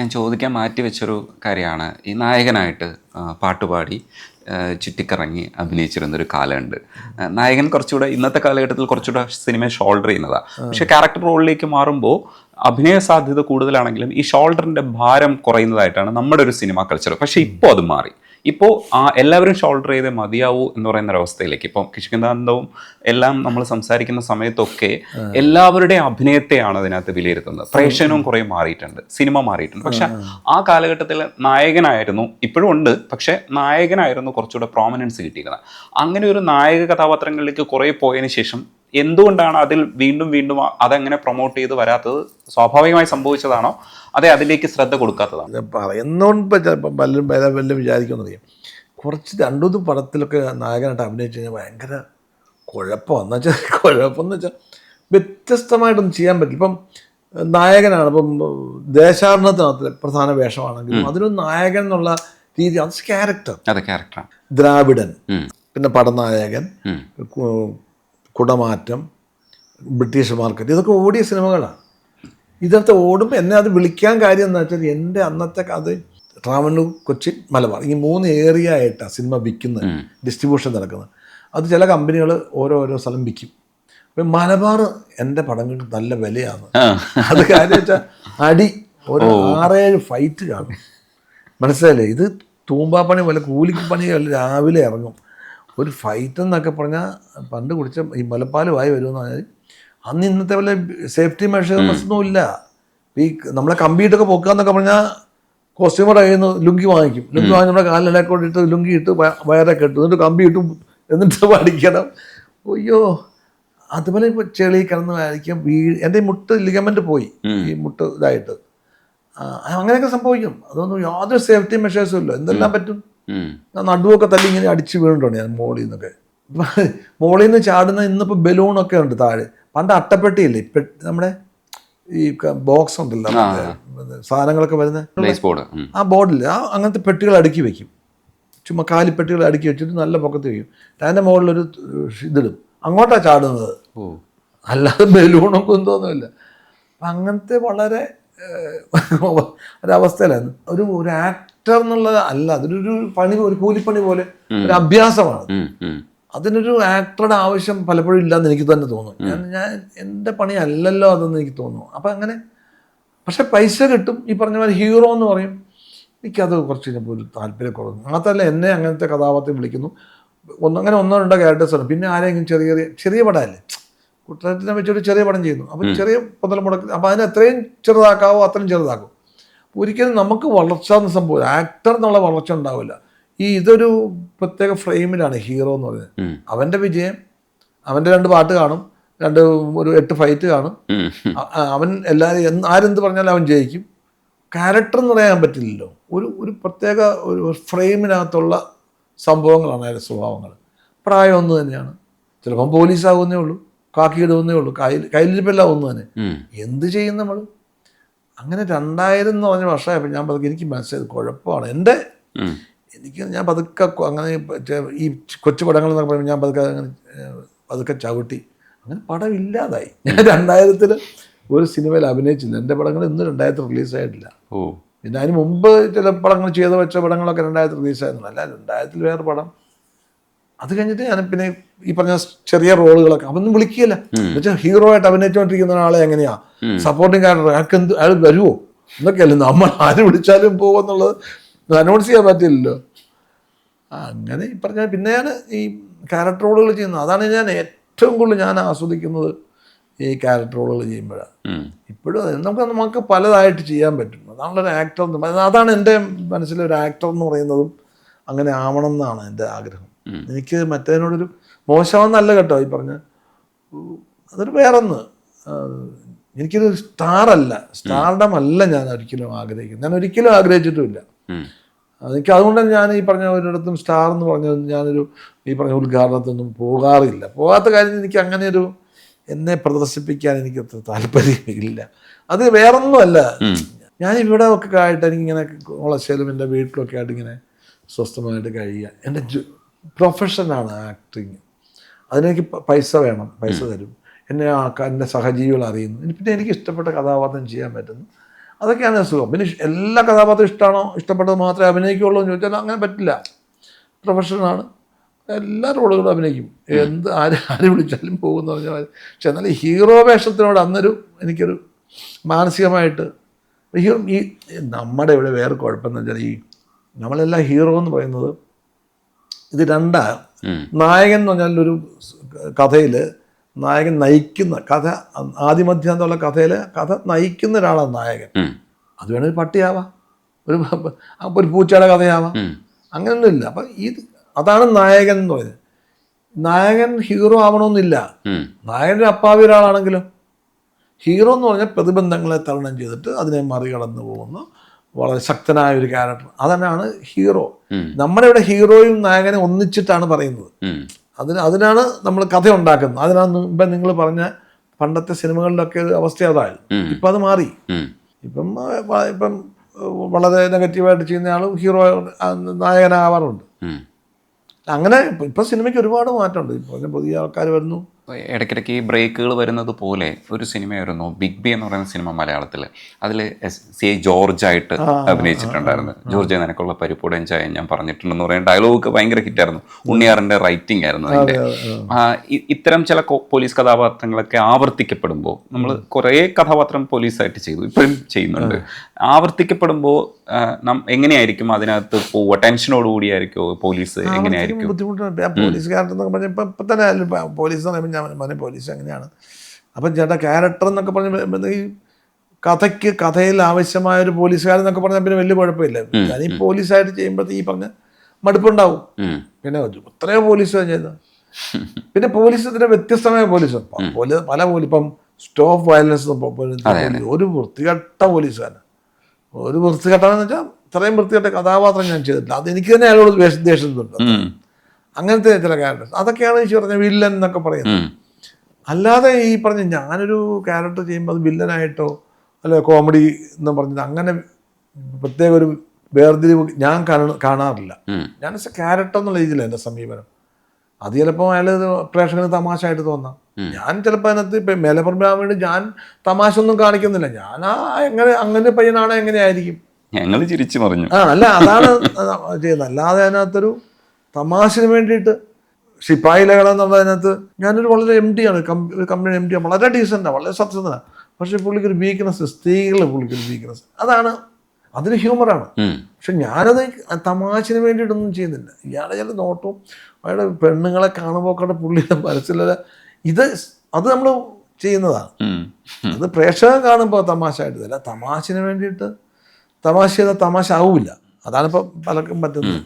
ഞാൻ ചോദിക്കാൻ മാറ്റി വെച്ചൊരു കാര്യമാണ്. ഈ നായകനായിട്ട് പാട്ടുപാടി ചുറ്റിക്കറങ്ങി അഭിനയിച്ചിരുന്നൊരു കാലമുണ്ട്. നായകൻ കുറച്ചുകൂടെ ഇന്നത്തെ കാലഘട്ടത്തിൽ കുറച്ചുകൂടെ സിനിമ ഷോൾഡർ ചെയ്യുന്നതാണ് പക്ഷേ ക്യാരക്ടർ റോളിലേക്ക് മാറുമ്പോൾ അഭിനയ സാധ്യത കൂടുതലാണെങ്കിലും ഈ ഷോൾഡറിന്റെ ഭാരം കുറയുന്നതായിട്ടാണ് നമ്മുടെ ഒരു സിനിമ കൾച്ചർ. പക്ഷേ ഇപ്പോൾ അത് മാറി. ഇപ്പോൾ ആ എല്ലാവരും ഷോൾഡർ ചെയ്തേ മതിയാവൂ എന്ന് പറയുന്ന ഒരവസ്ഥയിലേക്ക്. ഇപ്പം കിഷ്കിന്ദാന്തവും എല്ലാം നമ്മൾ സംസാരിക്കുന്ന സമയത്തൊക്കെ എല്ലാവരുടെയും അഭിനയത്തെയാണ് അതിനകത്ത് വിലയിരുത്തുന്നത്. പ്രേക്ഷനവും കുറേ മാറിയിട്ടുണ്ട്. സിനിമ മാറിയിട്ടുണ്ട്. പക്ഷെ ആ കാലഘട്ടത്തിൽ നായകനായിരുന്നു. ഇപ്പോഴും ഉണ്ട്. പക്ഷെ നായകനായിരുന്നു കുറച്ചുകൂടെ പ്രോമിനൻസ് കിട്ടിയിരുന്നത് അങ്ങനെ ഒരു നായക കഥാപാത്രങ്ങളിലേക്ക് കുറേ പോയതിനു ശേഷം എന്തുകൊണ്ടാണ് അതിൽ വീണ്ടും വീണ്ടും അതെങ്ങനെ പ്രൊമോട്ട് ചെയ്ത് വരാത്തത് സ്വാഭാവികമായി സംഭവിച്ചതാണോ? അതെ അതിലേക്ക് ശ്രദ്ധ കൊടുക്കാത്തതാണോ? പറയുന്നോണ്ട് ചിലപ്പോൾ പലരും പല വല്ലതും വിചാരിക്കുമെന്നറിയാം കുറച്ച് രണ്ടൂന്ന് പടത്തിലൊക്കെ നായകനായിട്ട് അഭിനയിച്ചു കഴിഞ്ഞാൽ ഭയങ്കര കുഴപ്പമെന്ന് വെച്ചാൽ കുഴപ്പമെന്ന് വെച്ചാൽ വ്യത്യസ്തമായിട്ടൊന്നും ചെയ്യാൻ പറ്റില്ല. ഇപ്പം നായകനാണ് ഇപ്പം ദേശാടനത്തിനകത്ത് പ്രധാന വേഷമാണെങ്കിലും അതിനൊരു നായകൻ എന്നുള്ള രീതി അത് ക്യാരക്ടർ ദ്രാവിഡൻ പിന്നെ പടനായകൻ കുടമാറ്റം ബ്രിട്ടീഷ് മാർക്കറ്റ് ഇതൊക്കെ ഓടിയ സിനിമകളാണ്. ഇതിനകത്ത് ഓടുമ്പോൾ എന്നെ അത് വിളിക്കാൻ കാര്യം എന്താ വെച്ചാൽ എന്റെ അന്നത്തെ അത് ട്രാവണ്ണൂർ കൊച്ചി മലബാർ ഈ മൂന്ന് ഏരിയ ആയിട്ടാണ് സിനിമ വിൽക്കുന്നത് ഡിസ്ട്രിബ്യൂഷൻ നടക്കുന്നത്. അത് ചില കമ്പനികൾ ഓരോരോ സ്ഥലം വിൽക്കും. അപ്പം മലബാർ എന്റെ പടങ്ങൾക്ക് നല്ല വിലയാണ്. അത് കാര്യം വെച്ചാൽ അടി ഒരു ആറേഴ് ഫൈറ്റ് കാണും. മനസ്സിലായില്ലേ? ഇത് തൂമ്പാപ്പണി പോലെ കൂലിക്ക് പണി രാവിലെ ഇറങ്ങും. ഒരു ഫൈറ്റ് എന്നൊക്കെ പറഞ്ഞാൽ പണ്ട് കുടിച്ച ഈ മുലപ്പാലുമായി വരുമെന്ന് പറഞ്ഞാൽ അന്ന് ഇന്നത്തെ പോലെ സേഫ്റ്റി മെഷേഴ്സ് ഒന്നും ഇല്ല ഈ നമ്മളെ കമ്പിയിട്ടൊക്കെ പൊക്കാന്നൊക്കെ പറഞ്ഞാൽ കോസ്റ്റ്യൂമർ കയ്യിൽ നിന്ന് ലുങ്കി വാങ്ങിക്കും. ലുങ്കി വാങ്ങി നമ്മുടെ കാലിലൊക്കെ ഇട്ട് ലുങ്കി ഇട്ട് വയറൊക്കെ ഇട്ട് എന്നിട്ട് കമ്പി ഇട്ട് എന്നിട്ട് പഠിക്കണം. അയ്യോ അതുപോലെ ഇപ്പോൾ ചെളി കിടന്ന് വായിക്കും വീ എന്റെ ഈ മുട്ട് ലിഗമെന്റ് പോയി. ഈ മുട്ട് ഇതായിട്ട്. അങ്ങനെയൊക്കെ സംഭവിക്കും. അതൊന്നും യാതൊരു സേഫ്റ്റി മെഷേഴ്സും ഇല്ല. എന്തെല്ലാം പറ്റും? നടുവൊക്കെ തല്ലി ഇങ്ങനെ അടിച്ച് വീണിട്ടുണ്ട് ഞാൻ മോളിൽ നിന്നൊക്കെ? മോളിൽ നിന്ന് ചാടുന്ന ഇന്നിപ്പോൾ ബലൂണൊക്കെ ഉണ്ട് താഴെ. പണ്ട് അട്ടപ്പെട്ടിയില്ലേ? ഇപ്പ നമ്മുടെ ഈ ബോക്സ് ഉണ്ടല്ലോ സാധനങ്ങളൊക്കെ വരുന്ന ആ ബോർഡിൽ ആ അങ്ങനത്തെ പെട്ടികൾ അടുക്കി വെക്കും. ചുമ്മാ കാലിപ്പെട്ടികൾ അടുക്കി വെച്ചിട്ട് നല്ല പൊക്കത്ത് വെക്കും. അതിന്റെ മുകളിലൊരു ഇതിടും. അങ്ങോട്ടാണ് ചാടുന്നത്. അല്ലാതെ ബലൂണൊക്കെ എന്തോന്നുമില്ല. അപ്പം അങ്ങനത്തെ വളരെ ഒരവസ്ഥയിലായിരുന്നു. ഒരു ഒരു ആക്ടർ എന്നുള്ളത് അല്ല. അതിനൊരു പണി ഒരു കൂലിപ്പണി പോലെ ഒരു അഭ്യാസമാണ്. അതിനൊരു ആക്ടറുടെ ആവശ്യം പലപ്പോഴും ഇല്ലെന്ന് എനിക്ക് തന്നെ തോന്നുന്നു ഞാൻ ഞാൻ എന്റെ പണി അല്ലല്ലോ അതെന്ന് എനിക്ക് തോന്നുന്നു. അപ്പം അങ്ങനെ പക്ഷെ പൈസ കിട്ടും. ഈ പറഞ്ഞ പോലെ ഹീറോ എന്ന് പറയും. എനിക്കത് കുറച്ച് കഴിഞ്ഞപ്പോൾ ഒരു താല്പര്യക്കുറവ്. മാത്രമല്ല എന്നെ അങ്ങനത്തെ കഥാപാത്രം വിളിക്കുന്നു. ഒന്ന് അങ്ങനെ ഒന്നോ രണ്ടോ ക്യാരക്ടേഴ്സ് ആണ്. പിന്നെ ആരെങ്കിലും ചെറിയ ചെറിയ ചെറിയ പടമല്ലേ? കുട്ടനാട്ടിനെ വെച്ചൊരു ചെറിയ പടം ചെയ്യുന്നു. അപ്പം ചെറിയ മുതൽ മുടക്കി അപ്പം അതിനെ എത്രയും ചെറുതാക്കാവോ അത്രയും ചെറുതാക്കും. ഒരിക്കലും നമുക്ക് വളർച്ച എന്ന് സംഭവം ആക്ടർ എന്നുള്ള വളർച്ച ഉണ്ടാവില്ല. ഈ ഇതൊരു പ്രത്യേക ഫ്രെയിമിലാണ് ഹീറോ എന്ന് പറയുന്നത്. അവന്റെ വിജയം അവന്റെ രണ്ട് പാട്ട് കാണും രണ്ട് ഒരു എട്ട് ഫൈറ്റ് കാണും. അവൻ എല്ലാവരും ആരെന്ത് പറഞ്ഞാലും അവൻ ജയിക്കും. ക്യാരക്ടർ എന്ന് പറയാൻ പറ്റില്ലല്ലോ. ഒരു ഒരു പ്രത്യേക ഒരു ഫ്രെയിമിനകത്തുള്ള സംഭവങ്ങളാണ് അതിന്റെ സ്വഭാവങ്ങൾ. പ്രായം ഒന്ന് തന്നെയാണ്. ചിലപ്പം പോലീസാകുന്നേ ഉള്ളൂ കാക്കി ഇടുന്നേ ഉള്ളൂ കയ്യിൽ കയ്യിലിരിപ്പെല്ലാം ഒന്ന് തന്നെ. എന്ത് ചെയ്യും നമ്മൾ? അങ്ങനെ രണ്ടായിരം എന്ന് പറഞ്ഞ വർഷമായപ്പോൾ ഞാൻ പതുക്കെ എനിക്ക് മനസ്സിലായത് കുഴപ്പമാണ്. എന്റെ എനിക്ക് ഞാൻ പതുക്കെ അങ്ങനെ ഈ കൊച്ചു പടങ്ങൾ എന്നൊക്കെ പറയുമ്പോൾ ഞാൻ പതുക്കെ അങ്ങനെ പതുക്കെ ചവിട്ടി. അങ്ങനെ പടം ഇല്ലാതായി. ഞാൻ രണ്ടായിരത്തിൽ ഒരു സിനിമയിൽ അഭിനയിച്ചില്ല. എന്റെ പടങ്ങൾ ഇന്ന് രണ്ടായിരത്തിൽ റിലീസായിട്ടില്ല ഓ. പിന്നെ അതിന് മുമ്പ് ചില പടങ്ങൾ ചെയ്ത് വെച്ച പടങ്ങളൊക്കെ രണ്ടായിരത്തിൽ റിലീസായിരുന്നു അല്ല രണ്ടായിരത്തിൽ വേറെ പടം അത് കഴിഞ്ഞിട്ട് ഞാൻ പിന്നെ ഈ പറഞ്ഞ ചെറിയ റോളുകളൊക്കെ അവനൊന്നും വിളിക്കുകയില്ല. എന്നുവെച്ചാൽ ഹീറോ ആയിട്ട് അഭിനയിച്ചുകൊണ്ടിരിക്കുന്ന ഒരാളെ എങ്ങനെയാ? സപ്പോർട്ടിങ് ക്യാരക്ടർ അയാൾക്ക് എന്ത് അയാൾ വരുമോ എന്നൊക്കെയല്ലേ നമ്മൾ ആര് വിളിച്ചാലും പോകുമെന്നുള്ളത് അനൗൺസ് ചെയ്യാൻ പറ്റില്ലല്ലോ. അങ്ങനെ ഈ പറഞ്ഞ പിന്നെ ഞാൻ ഈ ക്യാരക്ടർ റോളുകൾ ചെയ്യുന്നത്. അതാണ് ഞാൻ ഏറ്റവും കൂടുതൽ ഞാൻ ആസ്വദിക്കുന്നത് ഈ ക്യാരക്ടർ റോളുകൾ ചെയ്യുമ്പോഴാണ്. ഇപ്പോഴും നമുക്ക് നമുക്ക് പലതായിട്ട് ചെയ്യാൻ പറ്റും. അതാണുള്ളൊരു ഒരു ആക്ടർ അതാണ് എന്റെ മനസ്സിലൊരു ആക്ടർ എന്ന് പറയുന്നതും അങ്ങനെ ആവണം എന്നാണ് എന്റെ ആഗ്രഹം. എനിക്ക് മറ്റേതിനോടൊരു മോശമെന്നല്ല കേട്ടോ ഈ പറഞ്ഞ. അതൊരു വേറൊന്ന്. എനിക്കിത് എനിക്കൊരു സ്റ്റാറല്ല. സ്റ്റാർഡം അല്ല ഞാൻ ഒരിക്കലും ആഗ്രഹിക്കുന്നത്. ഞാൻ ഒരിക്കലും ആഗ്രഹിച്ചിട്ടുമില്ല. എനിക്ക് അതുകൊണ്ടാണ് ഞാൻ ഈ പറഞ്ഞ ഒരിടത്തും സ്റ്റാർ എന്ന് പറഞ്ഞ ഞാനൊരു ഈ പറഞ്ഞ ഉദ്ഘാടനത്തിനൊന്നും പോകാറില്ല. പോകാത്ത കാര്യം എനിക്ക് അങ്ങനെ ഒരു എന്നെ പ്രദർശിപ്പിക്കാൻ എനിക്ക് അത്ര താല്പര്യമില്ല. അത് വേറൊന്നുമല്ല. ഞാൻ ഇവിടെ ഒക്കെ ആയിട്ട് എനിക്കിങ്ങനെ കോളശേലും എന്റെ വീട്ടിലൊക്കെ ആയിട്ട് ഇങ്ങനെ സ്വസ്ഥമായിട്ട് കഴിയുക. എന്റെ പ്രൊഫഷനാണ് ആക്ടിങ് അതിനെനിക്ക് പൈസ വേണം പൈസ തരും. എന്നെ ആ എന്റെ സഹജീവികൾ അറിയുന്നു. പിന്നെ എനിക്ക് ഇഷ്ടപ്പെട്ട കഥാപാത്രം ചെയ്യാൻ പറ്റുന്നു. അതൊക്കെയാണ് സുഖം. പിന്നെ എല്ലാ കഥാപാത്രം ഇഷ്ടമാണോ ഇഷ്ടപ്പെട്ടത് മാത്രമേ അഭിനയിക്കുള്ളൂ എന്ന് ചോദിച്ചാൽ അങ്ങനെ പറ്റില്ല. പ്രൊഫഷനാണ് എല്ലാ റോളുകളും അഭിനയിക്കും. എന്ത് ആര് ആര് വിളിച്ചാലും എന്ന് പറഞ്ഞാൽ. പക്ഷെ എന്നാലും ഹീറോ വേഷത്തിനോട് അന്നൊരു എനിക്കൊരു മാനസികമായിട്ട് ഹീറോ ഈ നമ്മുടെ ഇവിടെ വേറെ കുഴപ്പമെന്ന് വെച്ചാൽ ഈ നമ്മളെല്ലാം ഹീറോ എന്ന് പറയുന്നത് ഇത് രണ്ടാ. നായകൻ എന്ന് പറഞ്ഞാൽ ഒരു കഥയിൽ നായകൻ നയിക്കുന്ന കഥ ആദ്യമധ്യാന്തമുള്ള കഥയിൽ കഥ നയിക്കുന്ന ഒരാളാണ് നായകൻ. അത് വേണമെങ്കിൽ പട്ടിയാവാം. ഒരു ഒരു പൂച്ചയുടെ കഥയാവാം. അങ്ങനെയൊന്നുമില്ല അപ്പം ഇത് അതാണ് നായകൻ എന്ന് പറയുന്നത്. നായകൻ ഹീറോ ആവണമെന്നില്ല. നായകന്റെ അപ്പാവി ഒരാളാണെങ്കിലും. ഹീറോ എന്ന് പറഞ്ഞാൽ പ്രതിബന്ധങ്ങളെ തരണം ചെയ്തിട്ട് അതിനെ മറികടന്നു പോകുന്ന. വളരെ ശക്തനായ ഒരു ക്യാരക്ടർ അതന്നെയാണ് ഹീറോ. നമ്മുടെ ഇവിടെ ഹീറോയും നായകനെ ഒന്നിച്ചിട്ടാണ് പറയുന്നത്. അതിന് അതിനാണ് നമ്മൾ കഥ ഉണ്ടാക്കുന്നത്. അതിനാണ് ഇപ്പം നിങ്ങൾ പറഞ്ഞ പണ്ടത്തെ സിനിമകളിലൊക്കെ ഒരു അവസ്ഥ അതായിരുന്നു ഇപ്പം അത് മാറി. ഇപ്പം ഇപ്പം വളരെ നെഗറ്റീവായിട്ട് ചെയ്യുന്ന ആളും ഹീറോ നായകനാവാറുണ്ട് അങ്ങനെ ഇപ്പം ഇപ്പം സിനിമയ്ക്ക് ഒരുപാട് മാറ്റമുണ്ട്. ഇപ്പോൾ പുതിയ ആൾക്കാർ വരുന്നു. ഇടയ്ക്കിടയ്ക്ക് ഈ ബ്രേക്കുകൾ വരുന്നത് പോലെ ഒരു സിനിമയായിരുന്നു ബിഗ് ബി എന്ന് പറയുന്ന സിനിമ മലയാളത്തിൽ അതിൽ സി എ ജോർജ് ആയിട്ട് അഭിനയിച്ചിട്ടുണ്ടായിരുന്നു. ജോർജ് നിനക്കുള്ള പരിപ്പൂടൻ ചായ ഞാൻ പറഞ്ഞിട്ടുണ്ടെന്ന് പറയുന്ന ഡയലോഗ് ഭയങ്കര ഹിറ്റായിരുന്നു ഉണ്ണിയാറിന്റെ റൈറ്റിംഗ് ആയിരുന്നു അതിന്റെ. ഇത്തരം ചില പോലീസ് കഥാപാത്രങ്ങളൊക്കെ ആവർത്തിക്കപ്പെടുമ്പോൾ നമ്മൾ കുറേ കഥാപാത്രം പോലീസായിട്ട് ചെയ്തു. ഇപ്പോഴും ചെയ്യുന്നുണ്ട്. ആവർത്തിക്കപ്പെടുമ്പോൾ എങ്ങനെയായിരിക്കും അതിനകത്ത് പോവുക? ടെൻഷനോടുകൂടിയായിരിക്കും പോലീസ് എങ്ങനെയായിരിക്കും? ബുദ്ധിമുട്ടുണ്ട് ആ പോലീസ് എന്ന് പറയുമ്പോൾ ഞാൻ മോനെ പോലീസ് അങ്ങനെയാണ്. അപ്പം ചേട്ടാ ക്യാരക്ടർ എന്നൊക്കെ പറഞ്ഞ ഈ കഥയ്ക്ക് കഥയിൽ ആവശ്യമായ ഒരു പോലീസുകാരൻ എന്നൊക്കെ പറഞ്ഞാൽ പിന്നെ വലിയ കുഴപ്പമില്ല. ഞാൻ ഈ പോലീസായിട്ട് ചെയ്യുമ്പോഴത്തെ ഈ പറഞ്ഞ മടുപ്പുണ്ടാവും. പിന്നെ എത്രയോ പോലീസ് ചെയ്യുന്നത് പിന്നെ പോലീസ് ഇതിന്റെ വ്യത്യസ്തമായ പോലീസ്. പോലീസ് പല പോലീസ് ഇപ്പം സ്റ്റോപ്പ് വയലൻസ് ഒരു വൃത്തികെട്ട പോലീസുകാരൻ. ഒരു വൃത്തികെട്ടാന്ന് വെച്ചാൽ ഇത്രയും വൃത്തികെട്ട കഥാപാത്രം ഞാൻ ചെയ്തിട്ടില്ല. അത് എനിക്ക് തന്നെ അയാളോട് ദേഷ്യം ദേഷ്യമുണ്ട് ഉം. അങ്ങനത്തെ ചില ക്യാരക്ടേഴ്സ് അതൊക്കെയാണ് ഈ പറഞ്ഞ വില്ലൻ എന്നൊക്കെ പറയുന്നത്. അല്ലാതെ ഈ പറഞ്ഞ ഞാനൊരു ക്യാരക്ടർ ചെയ്യുമ്പോൾ അത് വില്ലനായിട്ടോ അല്ലെ കോമഡി എന്ന് പറഞ്ഞത് അങ്ങനെ പ്രത്യേക ഒരു വേർതിരിവ് ഞാൻ കാണ- കാണാറില്ല. ഞാൻ ക്യാരക്ടർ എന്നുള്ള രീതിയിലാണ് എന്റെ സമീപനം. അത് ചിലപ്പോൾ അയാൾ പ്രേക്ഷകന് തമാശ ആയിട്ട് തോന്നാം ഞാൻ ചിലപ്പോൾ അതിനകത്ത് ഇപ്പം മേലപ്പുറം വേണ്ടി ഞാൻ തമാശ ഒന്നും കാണിക്കുന്നില്ല. ഞാൻ ആ എങ്ങനെ അങ്ങനെ പയ്യനാണോ എങ്ങനെയായിരിക്കും? ഞങ്ങൾ ചിരിച്ചു മറിഞ്ഞു. ആ അല്ല അതാണ് ചെയ്യുന്നത് അല്ലാതെ അതിനകത്തൊരു തമാശന് വേണ്ടിയിട്ട് ശിപ്പായി ലഹള എന്നുള്ളതിനകത്ത് ഞാനൊരു വളരെ എം ഡി ആണ്. ഒരു കമ്പനി എം ഡി ആണ്. വളരെ ഡീസന്റാണ് വളരെ സത്യസന്ധനാണ് പക്ഷേ പുള്ളിക്കൊരു വീക്ക്നെസ് സ്ത്രീകളുടെ പുള്ളിക്കൊരു വീക്ക്നെസ് അതാണ് അതിന് ഹ്യൂമറാണ്. പക്ഷെ ഞാനത് തമാശന് വേണ്ടിയിട്ടൊന്നും ചെയ്യുന്നില്ല. ഇയാളെ ചില നോട്ടവും അയാളുടെ പെണ്ണുങ്ങളെ കാണുമ്പോൾ ഒക്കെ പുള്ളിയുടെ മനസ്സിലല്ല ഇത് അത് നമ്മൾ ചെയ്യുന്നതാണ് അത് പ്രേക്ഷകൻ കാണുമ്പോൾ തമാശ ആയിട്ട് തമാശന് വേണ്ടിയിട്ട് തമാശ ചെയ്താൽ തമാശ ആവില്ല. അതാണിപ്പോൾ പലർക്കും പറ്റുന്നത്.